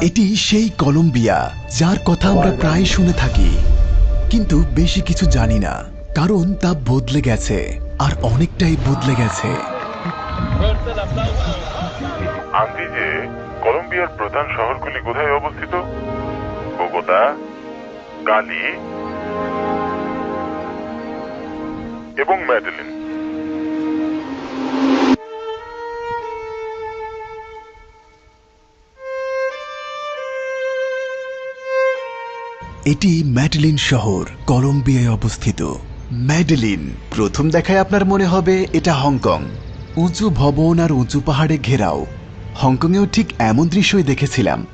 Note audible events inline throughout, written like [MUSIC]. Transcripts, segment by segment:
এটি সেই কলম্বিয়া যার কথা আমরা প্রায় শুনে থাকি। কিন্তু বেশি কিছু জানি না কারণ তা বদলে গেছে আর অনেকটাই বদলে গেছে। আন্টি যে কলম্বিয়ার প্রধান শহরগুলি কোথায় অবস্থিত? বোগোতা কালি এবং ম্যাডেলিন। এটি ম্যাডেলিন শহর, কলম্বিয়ায় অবস্থিত। ম্যাডেলিন, প্রথম দেখায় আপনার মনে হবে এটা হংকং। উঁচু ভবন আর উঁচু পাহাড়ে ঘেরাও। হংকংয়েও ঠিক এমন দৃশ্যই দেখেছিলাম।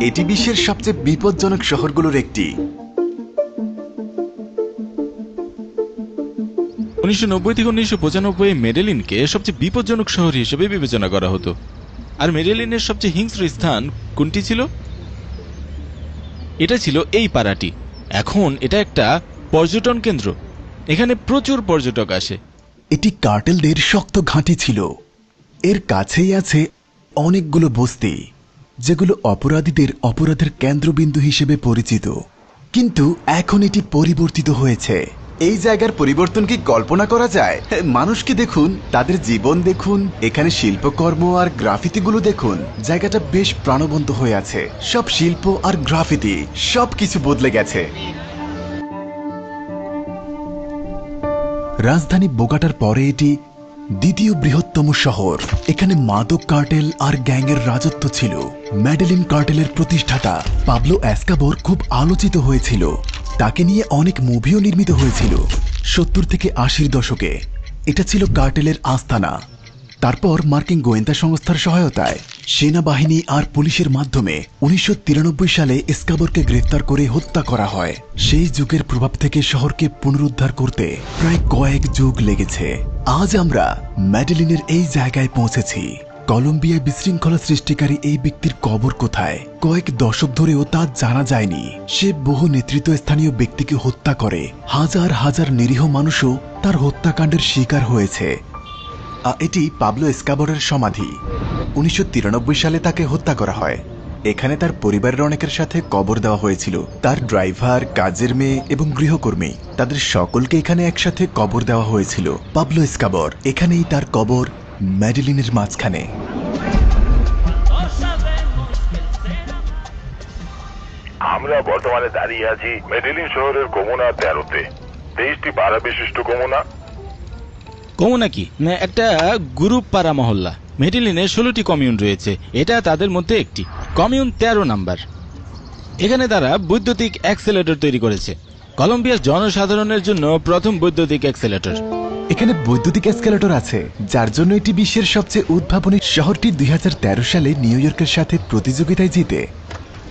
এটি বিশ্বের সবচেয়ে বিপজ্জনক শহরগুলোর একটি। উনিশশো নব্বই থেকে উনিশশো পঁচানব্বই মেডেলিনকে সবচেয়ে বিপজ্জনক শহর হিসেবে বিবেচনা করা হতো। আর মেডেলিনের সবচেয়ে হিংস্র স্থান কোনটি ছিল? এটা ছিল এই পাড়াটি। এখন এটা একটা পর্যটন কেন্দ্র। এখানে প্রচুর পর্যটক আসে। এটি কার্টেলদের শক্ত ঘাঁটি ছিল। এর কাছেই আছে অনেকগুলো বস্তি, যেগুলো অপরাধীদের অপরাধের কেন্দ্রবিন্দু হিসেবে পরিচিত। কিন্তু এখন এটি পরিবর্তিত হয়েছে। এই জায়গার পরিবর্তন কি কল্পনা করা যায়? মানুষকে দেখুন? তাদের জীবন দেখুন, এখানে শিল্পকর্ম আর গ্রাফিতিগুলো দেখুন। জায়গাটা বেশ প্রাণবন্ত হয়ে আছে। সব শিল্প আর গ্রাফিতি, সবকিছু বদলে গেছে। রাজধানী বোগাটার পরে এটি দ্বিতীয় বৃহত্তম শহর। এখানে মাদক কার্টেল আর গ্যাংয়ের রাজত্ব ছিল। ম্যাডেলিন কার্টেলের প্রতিষ্ঠাতা পাবলো অ্যাসকাবোর খুব আলোচিত হয়েছিল। তাকে নিয়ে অনেক মুভিও নির্মিত হয়েছিল। সত্তর থেকে আশির দশকে। এটা ছিল কার্টেলের আস্তানা। তারপর মার্কিন গোয়েন্দা সংস্থার সহায়তায় সেনাবাহিনী আর পুলিশের মাধ্যমে উনিশশো তিরানব্বই সালে এসকাবরকে গ্রেফতার করে হত্যা করা হয়। সেই যুগের প্রভাব থেকে শহরকে পুনরুদ্ধার করতে প্রায় কয়েক যুগ লেগেছে। আজ আমরা ম্যাডেলিনের এই জায়গায় পৌঁছেছি। কলম্বিয়ায় বিশৃঙ্খলা সৃষ্টিকারী এই ব্যক্তির কবর কোথায়? কয়েক দশক ধরেও তা জানা যায়নি। সে বহু নেতৃত্বস্থানীয় ব্যক্তিকে হত্যা করে। হাজার হাজার নিরীহ মানুষও তার হত্যাকাণ্ডের শিকার হয়েছে। এটি পাবলো এসকাবরের সমাধি। উনিশশো তিরানব্বই সালে তাকে হত্যা করা হয়। এখানে তার পরিবারের অনেকের সাথে কবর দেওয়া হয়েছিল। তার ড্রাইভার, কাজের মেয়ে এবং গৃহকর্মী, তাদের সকলকে এখানে একসাথে কবর দেওয়া হয়েছিল। পাবলো এসকাবর, এখানেই তার কবর ম্যাডেলিনের মাঝখানে। আমরা বর্তমানে দাঁড়িয়ে আছি মেডেলিন শহরের কমুনা তেরোতে। তেইশটি পাড়া বিশিষ্ট কমুনা। কমুনা কি? না একটা গ্রুপ পাড়া মহল্লা। মেডেলিনে ষোলোটি কমিউন রয়েছে। এটা তাদের মধ্যে একটি। কমিউন তেরো নাম্বার। এখানে তারা বৈদ্যুতিক অ্যাক্সেলেটর তৈরি করেছে। কলম্বিয়ার জনসাধারণের জন্য প্রথম বৈদ্যুতিক অ্যাক্সেলেটর এখানে বৈদ্যুতিক এসকেলেটর আছে যার জন্য এটি বিশ্বের সবচেয়ে উদ্ভাবনী শহরটি দুই হাজার তেরো সালে নিউ ইয়র্কের সাথে প্রতিযোগিতায় জিতে।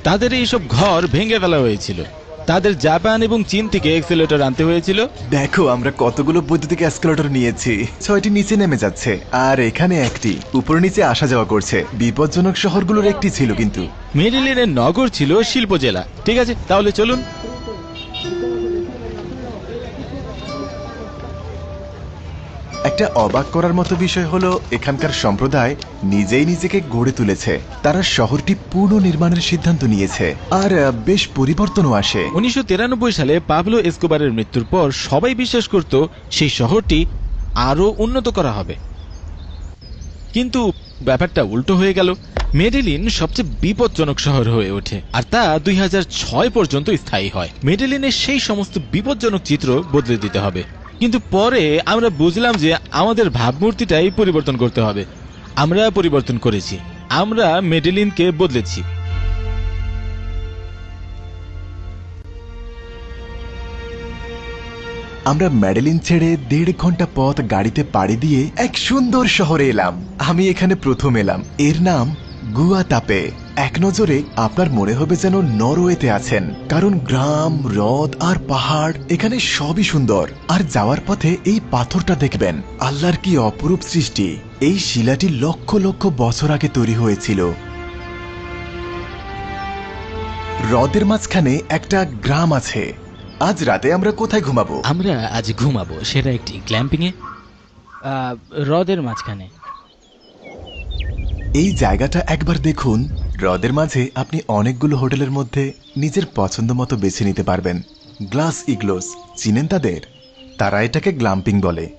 তাদের এইসব ঘর ভেঙে ফেলা হয়েছিল। তাদের জাপান এবং চীন থেকে এক্সেলেটর আনতে হয়েছিল। দেখো আমরা কতগুলো বৈদ্যুতিক এসকেলেটর নিয়েছি। ছয়টি নিচে নেমে যাচ্ছে আর এখানে একটি। উপর নিচে আসা যাওয়া করছে। বিপজ্জনক শহরগুলোর একটি ছিল কিন্তু। মেডিলিনের নগর ছিল শিল্প জেলা। ঠিক আছে তাহলে চলুন। একটা অবাক করার মতো বিষয় হলো, এখানকার সম্প্রদায় নিজেই নিজেকে গড়ে তুলেছে। তারা শহরটি পুনর্নির্মাণের সিদ্ধান্ত নিয়েছে। আর বেশ পরিবর্তনও আসে। উনিশশো তিরানব্বই সালে পাবলো এসকোবারের মৃত্যুর পর সবাই বিশ্বাস করত সেই শহরটি আরও উন্নত করা হবে। কিন্তু ব্যাপারটা উল্টো হয়ে গেল। মেডেলিন সবচেয়ে বিপজ্জনক শহর হয়ে ওঠে, আর তা দুই হাজার ছয় পর্যন্ত স্থায়ী হয়। মেডেলিনের সেই সমস্ত বিপজ্জনক চিত্র বদলে দিতে হবে। কিন্তু পরে আমরা বুঝলাম যে আমাদের ভাবমূর্তিটাই পরিবর্তন করতে হবে। আমরা পরিবর্তন করেছি। আমরা মেডেলিনকে বদলেছি। আমরা ম্যাডেলিন ছেড়ে দেড় ঘণ্টা পথ গাড়িতে পাড়ি দিয়ে এক সুন্দর শহরে এলাম। আমি এখানে প্রথম এলাম। এর নাম গুয়াতাপে। এক নজরে আপনার মনে হবে যেন নরওয়েতে আছেন কারণ গ্রাম হ্রদ আর পাহাড় এখানে সবই সুন্দর। আর যাওয়ার পথে এই পাথরটা দেখবেন আল্লাহর কি অপরূপ সৃষ্টি। এই শিলাটি লক্ষ লক্ষ বছর আগে তৈরি হয়েছিল। হ্রদের মাঝখানে একটা গ্রাম আছে। আজ রাতে আমরা কোথায় ঘুমাবো? আমরা আজ ঘুমাবো সেটা একটি ক্ল্যাম্পিং এ হ্রদের মাঝখানে। এই জায়গাটা একবার দেখুন। হ্রদের মাঝে আপনি অনেকগুলো হোটেলের মধ্যে নিজের পছন্দ মতো বেছে নিতে পারবেন। গ্লাস ইগলোস, চিনেন তাদের? তারা এটাকে গ্লাম্পিং বলে।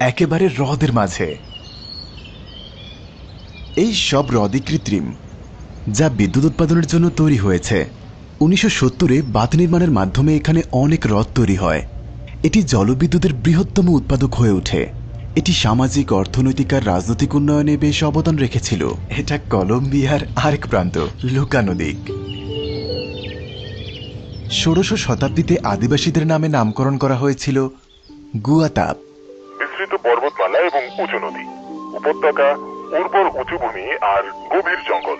একেবারে হ্রদের মাঝে। এই সব হ্রদই কৃত্রিম, যা বিদ্যুৎ উৎপাদনের জন্য তৈরি হয়েছে। উনিশশো সত্তরে বাঁধ নির্মাণের মাধ্যমে এখানে অনেক হ্রদ তৈরি হয়। এটি জলবিদ্যুতের বৃহত্তম উৎপাদক হয়ে ওঠে। এটি সামাজিক অর্থনৈতিক আর রাজনৈতিক উন্নয়নে বেশ অবদান রেখেছিল। এটা কলম্বিয়ার আরেক প্রান্ত লুকানো দিক ষোড়শ শতাব্দীতে আদিবাসীদের নামে নামকরণ করা হয়েছিল গুয়াতাপ বিস্তৃত পর্বতমালা এবং উঁচু নদী উপত্যকা উর্বর উঁচু ভূমি আর গভীর জঙ্গল।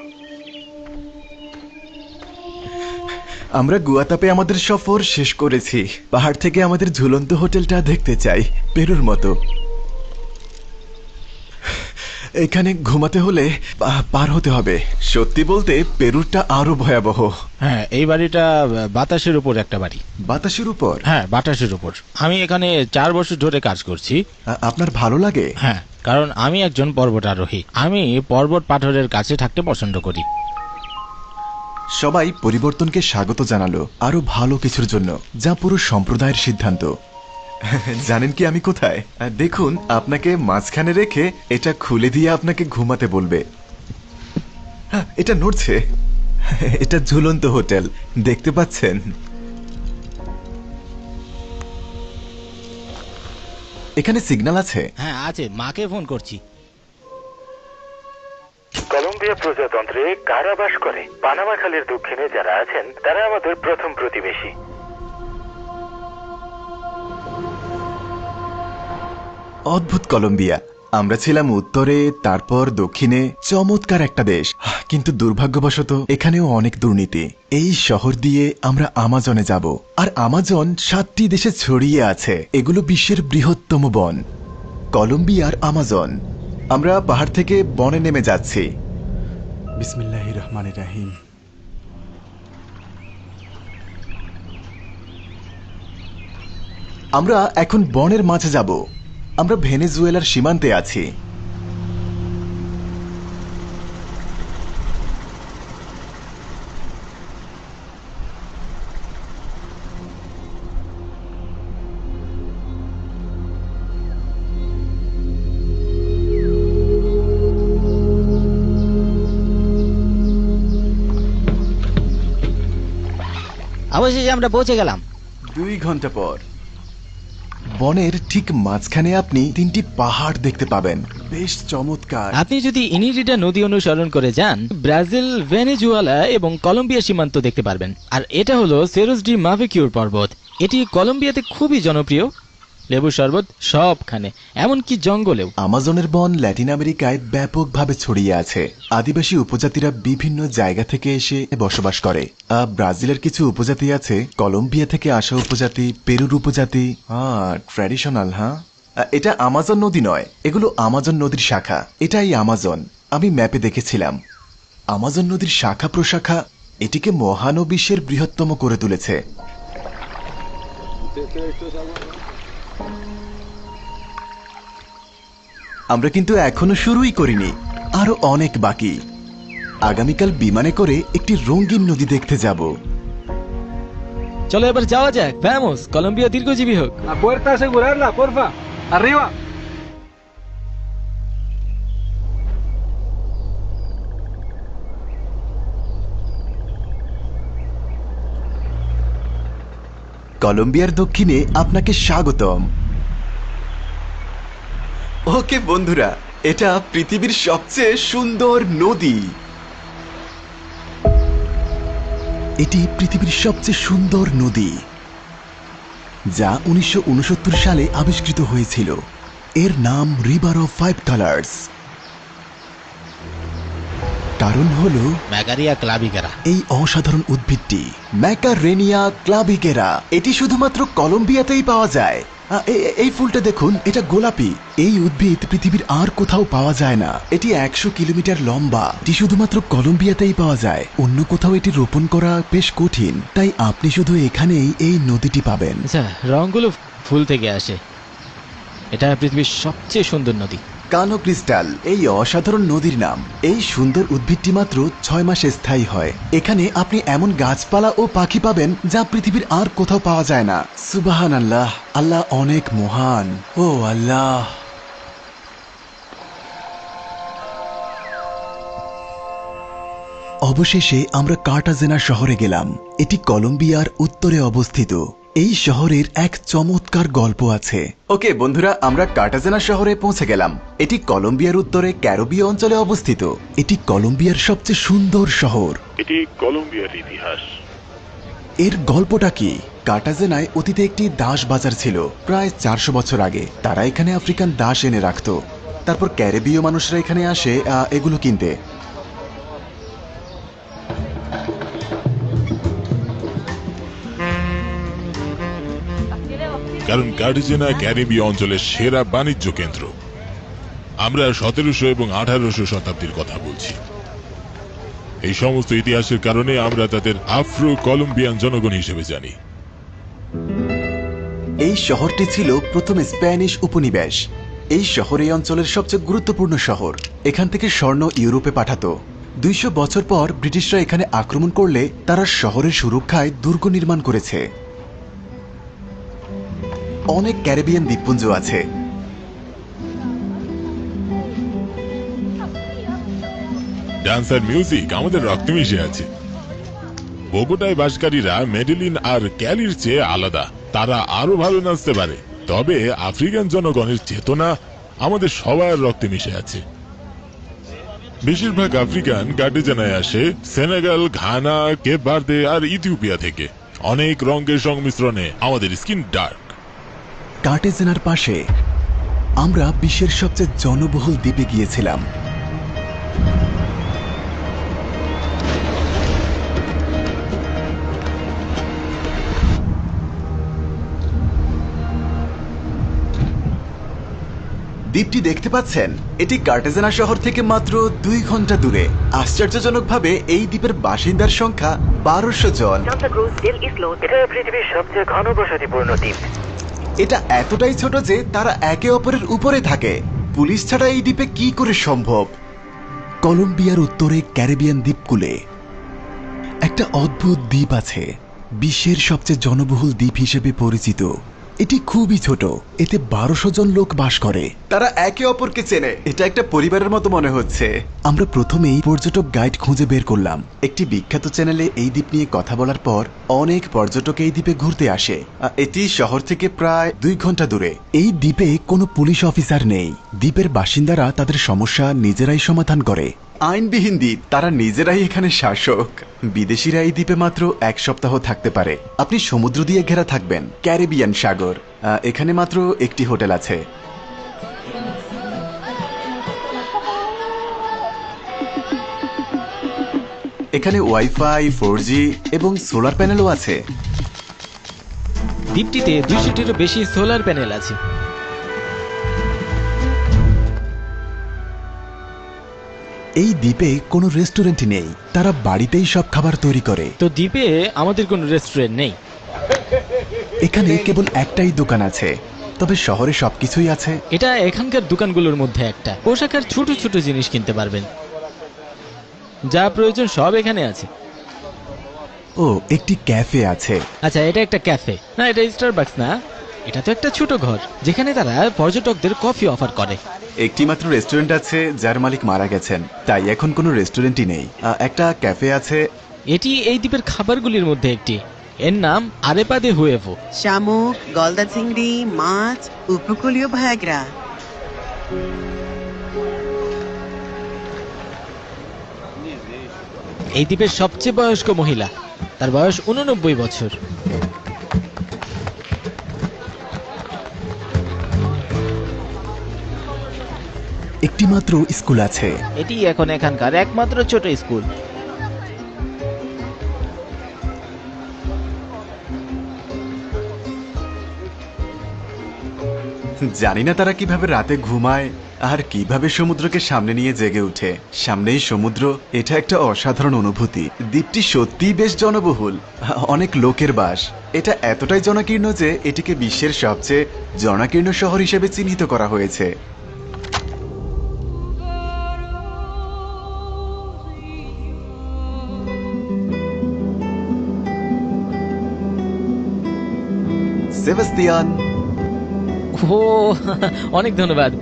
আমরা গুয়াতাপে আমাদের সফর শেষ করেছি। পাহাড় থেকে আমাদের ঝুলন্ত হোটেলটা দেখতে চাই পেরুর মতো। এখানে ঘুমাতে হলে পার হতে হবে। সত্যি বলতে পেরুরটা আরও ভয়াবহ। হ্যাঁ এই বাড়িটা বাতাসের উপর একটা বাড়ি। বাতাসের উপর? হ্যাঁ বাতাসের উপর। আমি এখানে চার বছর ধরে কাজ করছি। আপনার ভালো লাগে? হ্যাঁ কারণ আমি একজন পর্বতারোহী। আমি পর্বত পাথরের কাছে থাকতে পছন্দ করি। সবাই পরিবর্তনকে স্বাগত জানালো আরও ভালো কিছুর জন্য যা পুরো সম্প্রদায়ের সিদ্ধান্ত। [LAUGHS] জানেন কি আমি কোথায়? দেখুন আপনাকে মাঝখানে রেখে এটা খুলে দিয়ে আপনাকে ঘুমাতে বলবে। হ্যাঁ, এটা নড়ছে। [LAUGHS] এটা ঝুলন্ত হোটেল। দেখতে পাচ্ছেন? এখানে সিগন্যাল আছে? হ্যাঁ আছে। মাকে ফোন করছি। কলম্বিয়া প্রজাতন্ত্রে কারা বাস করে। পানামা খালের দক্ষিণে যারা আছেন তারা আমাদের প্রথম প্রতিবেশী। অদ্ভুত কলম্বিয়া। আমরা ছিলাম উত্তরে, তারপর দক্ষিণে, চমৎকার একটা দেশ। কিন্তু দুর্ভাগ্যবশত এখানেও অনেক দুর্নীতি। এই শহর দিয়ে আমরা আমাজনে যাব। আর আমাজন সাতটি দেশে ছড়িয়ে আছে। এগুলো বিশ্বের বৃহত্তম বন। কলম্বিয়ার আমাজন। আমরা পাহাড় থেকে বনে নেমে যাচ্ছি। রহমান রাহিম। আমরা এখন বনের মাঝে যাব। আমরা ভেনেজুয়েলার সীমান্তে আছি। অবশেষে আমরা পৌঁছে গেলাম। দুই ঘণ্টা পর। বনের ঠিক মাঝখানে আপনি তিনটি পাহাড় দেখতে পাবেন। বেশ চমৎকার। আপনি যদি ইনিরিডা নদী অনুসরণ করে যান, ব্রাজিল, ভেনেজুয়েলা এবং কলম্বিয়া সীমান্ত দেখতে পারবেন। আর এটা হলো সেরোস ডি মাভিকিউর পর্বত। এটি কলম্বিয়াতে খুবই জনপ্রিয়। লেবু শরবত সবখানে, এমনকি জঙ্গলেও। আমাজনের বন ল্যাটিন আমেরিকায় ব্যাপকভাবে ছড়িয়ে আছে। আদিবাসী উপজাতিরা বিভিন্ন জায়গা থেকে এসে বসবাস করে। ব্রাজিলের কিছু উপজাতি আছে, কলম্বিয়া থেকে আসা উপজাতি, পেরুর উপজাতি ট্র্যাডিশনাল হ্যাঁ? এটা আমাজন নদী নয়, এগুলো আমাজন নদীর শাখা। এটাই আমাজন, আমি ম্যাপে দেখেছিলাম। আমাজন নদীর শাখা প্রশাখা এটিকে মহানবিশ্বের বৃহত্তম করে তুলেছে। আমরা কিন্তু এখনও শুরুই করিনি আরও অনেক বাকি। আগামীকাল বিমানে করে একটি রঙিন নদী দেখতে যাব। চলো এবার যাওয়া যাক। ফ্যামোস কলম্বিয়া দীর্ঘজীবী হোক. কলম্বিয়ার দক্ষিণে আপনাকে স্বাগতম। ওকে বন্ধুরা এটা পৃথিবীর সবচেয়ে সুন্দর নদী। এটি পৃথিবীর সবচেয়ে সুন্দর নদী যা উনিশশো উনসত্তর সালে আবিষ্কৃত হয়েছিল। এর নাম রিভার অফ ফাইভ কালার্স কারণ হল ম্যাগারিয়া ক্লাবিগারা। এই অসাধারণ উদ্ভিদটি ম্যাকারেনিয়া ক্লাবিগেরা। এটি শুধুমাত্র কলম্বিয়াতেই পাওয়া যায়। এই ফুলটা দেখুন, এটা গোলাপি। এই উদ্ভিদ পৃথিবীর আর কোথাও পাওয়া যায় না। এটি একশো কিলোমিটার লম্বা। এটি শুধুমাত্র কলম্বিয়াতেই পাওয়া যায়। অন্য কোথাও এটি রোপণ করা বেশ কঠিন। তাই আপনি শুধু এখানেই এই নদীটি পাবেন। রঙগুলো রংগুলো ফুল থেকে আসে। এটা পৃথিবীর সবচেয়ে সুন্দর নদী। কানো ক্রিস্টাল, এই অসাধারণ নদীর নাম। এই সুন্দর উদ্ভিদটি মাত্র ছয় মাসে স্থায়ী হয়। এখানে আপনি এমন গাছপালা ও পাখি পাবেন যা পৃথিবীর আর কোথাও পাওয়া যায় না। সুবাহান আল্লাহ আল্লাহ অনেক মহান। ও আল্লাহ। অবশেষে আমরা কার্টাজেনা শহরে গেলাম। এটি কলম্বিয়ার উত্তরে অবস্থিত। এই শহরের এক চমৎকার গল্প আছে। ওকে বন্ধুরা আমরা কার্টাজেনা শহরে পৌঁছে গেলাম। এটি কলম্বিয়ার উত্তরে ক্যারোবিয়া অঞ্চলে অবস্থিত। এটি কলম্বিয়ার সবচেয়ে সুন্দর শহর। এটি কলম্বিয়ার ইতিহাস। এর গল্পটা কি? কার্টাজেনায় অতীতে একটি দাস বাজার ছিল প্রায় চারশো বছর আগে। তারা এখানে আফ্রিকান দাস এনে রাখত। তারপর ক্যারেবীয় মানুষরা এখানে আসে আহ, এগুলো কিনতে। কারণ কার্ডিজেনা ক্যারিবীয় অঞ্চলের সেরা বাণিজ্য কেন্দ্র। আমরা সতেরোশো এবং আঠারোশো শতাব্দীর কথা বলছি। এই সমস্ত ইতিহাসের কারণে আমরা তাদের আফ্রো কলম্বিয়ান জনগণ হিসেবে জানি। এই শহরটি ছিল প্রথম স্প্যানিশ উপনিবেশ। এই শহর এই অঞ্চলের সবচেয়ে গুরুত্বপূর্ণ শহর। এখান থেকে স্বর্ণ ইউরোপে পাঠাতো। দুইশো বছর পর ব্রিটিশরা এখানে আক্রমণ করলে তারা শহরের সুরক্ষায় দুর্গ নির্মাণ করেছে। অনেক ক্যারিবিয়ান দ্বীপপুঞ্জ আছে। ডান্স আর মিউজিক আমাদের রক্তে মিশে আছে। বোগোটায় বাসকারীরা মেডেলিন আর ক্যালির চেয়ে আলাদা। তারা আরও ভালো নাচতে পারে। তবে আফ্রিকান জনগণের চেতনা আমাদের সবার রক্তে মিশে আছে। বেশিরভাগ আফ্রিকান কার্ডিজানায় আসে সেনেগাল, ঘানা, কেপ আর ইথিওপিয়া থেকে। অনেক রঙের সংমিশ্রণে আমাদের স্কিন ডার্ক। কার্টেজেনার পাশে আমরা বিশ্বের সবচেয়ে জনবহুল দ্বীপে গিয়েছিলাম। দ্বীপটি দেখতে পাচ্ছেন, এটি কার্টেজেনা শহর থেকে মাত্র দুই ঘণ্টা দূরে। আশ্চর্যজনকভাবে এই দ্বীপের বাসিন্দার সংখ্যা বারোশো জন। পৃথিবীর সবচেয়ে দ্বীপ। এটা এতটাই ছোট যে তারা একে অপরের উপরে থাকে। পুলিশ ছাড়া এই দ্বীপে কি করে সম্ভব? কলম্বিয়ার উত্তরে ক্যারিবিয়ান দ্বীপকুলে একটা অদ্ভুত দ্বীপ আছে, বিশ্বের সবচেয়ে জনবহুল দ্বীপ হিসেবে পরিচিত। এটি খুবই ছোট। এতে বারোশো জন লোক বাস করে। তারা একে অপরকে চেনে। এটা একটা পরিবারের মতো মনে হচ্ছে। আমরা প্রথমেই পর্যটক গাইড খুঁজে বের করলাম। একটি বিখ্যাত চ্যানেলে এই দ্বীপ নিয়ে কথা বলার পর অনেক পর্যটক এই দ্বীপে ঘুরতে আসে। এটি শহর থেকে প্রায় দুই ঘণ্টা দূরে। এই দ্বীপে কোনো পুলিশ অফিসার নেই। দ্বীপের বাসিন্দারা তাদের সমস্যা নিজেরাই সমাধান করে। আইনবিহীন দ্বীপ, তারা নিজেরাই এখানে শাসক। বিদেশিরা এই দ্বীপে মাত্র এক সপ্তাহ থাকতে পারে। আপনি সমুদ্র দিয়ে ঘেরা থাকবেন, ক্যারিবিয়ান সাগর। এখানে মাত্র একটি হোটেল আছে। এখানে ওয়াইফাই ফোর এবং সোলার প্যানেলও আছে। দ্বীপটিতে দুইশোটিরও বেশি সোলার প্যানেল আছে। এই দ্বীপে কোনো রেস্টুরেন্ট নেই। তারা বাড়িতেই সব খাবার তৈরি করে। তো দ্বীপে আমাদের কোনো রেস্টুরেন্ট নেই। এখানে কেবল একটাই দোকান আছে। তবে শহরে সবকিছুই আছে। এটা এখানকার দোকানগুলোর মধ্যে একটা। পোশাকের ছোট ছোট জিনিস কিনতে পারবেন। যা প্রয়োজন সব এখানে আছে। ও একটি ক্যাফে আছে। আচ্ছা এটা একটা ক্যাফে। না এটা স্টারবাক্স না। এটা তো একটা ছোট ঘর যেখানে তারা পর্যটকদের কফি অফার করে। একটি মাত্র রেস্টুরেন্ট আছে যার মালিক মারা গেছেন তাই এখন কোনো রেস্টুরেন্টই নেই। আহ, একটা ক্যাফে আছে। এটি এই দ্বীপের খাবারগুলির মধ্যে একটি। এর নাম আরেপা দে হুয়েভো। শামুক গলদা চিংড়ি মাছ উপকূলীয় ভায়াগ্রা। এই দ্বীপের সবচেয়ে বয়স্ক মহিলা তার বয়স উননব্বই বছর। একটি মাত্র স্কুল আছে। এটি এখন এখানকার একমাত্র ছোট স্কুল। জানি না তারা কীভাবে রাতে ঘুমায় আর কীভাবে সমুদ্রকে সামনে নিয়ে জেগে উঠে। সামনেই সমুদ্র এটা একটা অসাধারণ অনুভূতি। দ্বীপটি সত্যিই বেশ জনবহুল অনেক লোকের বাস। এটা এতটাই জনাকীর্ণ যে এটিকে বিশ্বের সবচেয়ে জনাকীর্ণ শহর হিসেবে চিহ্নিত করা হয়েছে। সেবাস্তিয়ান। ও অনেক ধন্যবাদ।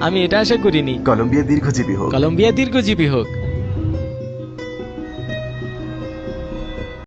আমি এটা আশা করিনি। কলম্বিয়া দীর্ঘজীবী হোক। কলম্বিয়া দীর্ঘজীবী হোক।